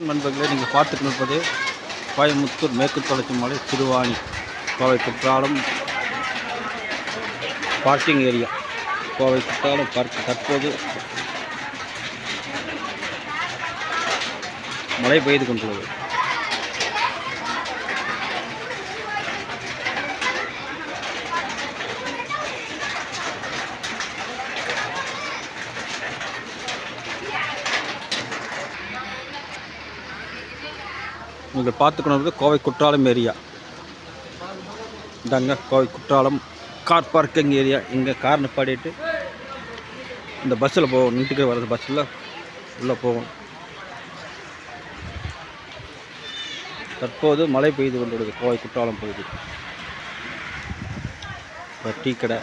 நண்பர்களே நீங்கள் பார்த்துட்டு இருப்பது கோயமுத்தூர் மேற்கு தொடர்ச்சி மலை திருவாணி Kovai Kutralam parking area. Kovai Kutralam park தற்போது மழை பெய்து கொண்டுள்ளது. நீங்கள் பார்த்துக்கணுன்றது கோவை குற்றாலம் ஏரியா. இந்தாங்க Kovai Kutralam car parking area. இங்கே கார் நிப்பாடிட்டு இந்த பஸ்ஸில் போவோம். நின்றுக்கிற வர்றது பஸ்ஸில் உள்ளே போவோம். தற்போது மழை பெய்து கொண்டுள்ளது கோவை குற்றாலம் பகுதி டீ கடை.